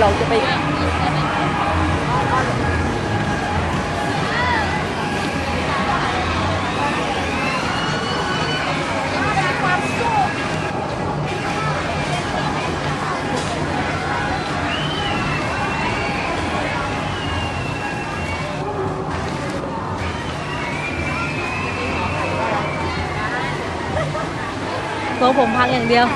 เราจะไปตัวผมพังอย่างเดียว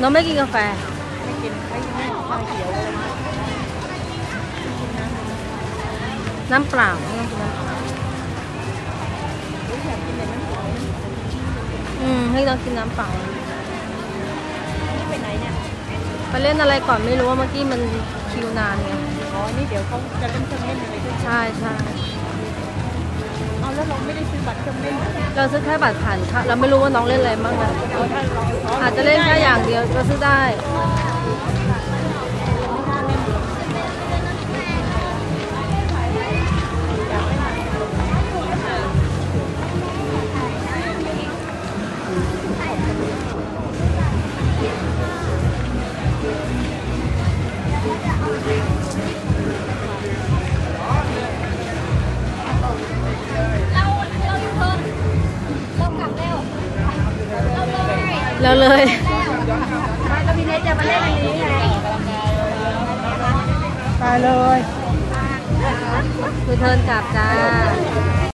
น้องไม่กินกาแฟ ไม่กินไม่กินชาเขียว น้ำเปล่าไม่ต้องกินน้ำเปล่าอืมให้น้องกินน้ำเปล่าไปไหนเนี่ยไปเล่นอะไรก่อนไม่รู้ว่าเมื่อกี้มันคิวนานไงอ๋อนี่เดี๋ยวเขาจะเล่นเครื่องเล่นอะไรด้วยใช่ใช่เอาแล้วเราไม่ได้ซื้อบัตรเครื่องเล่นเรอเราซื้อแค่บัตรผ่านค่ะเราไม่รู้ว่าน้องเล่นอะไรบ้างนะเอาถ้าเราอาจจะเล่นแค่อย่างเดียวก็ซื้อได้ แล้วเลยไม่ก็พี่เนทจะมาเล่นอันนี้ไงไปเลยคือเทิร์นกลับจ้า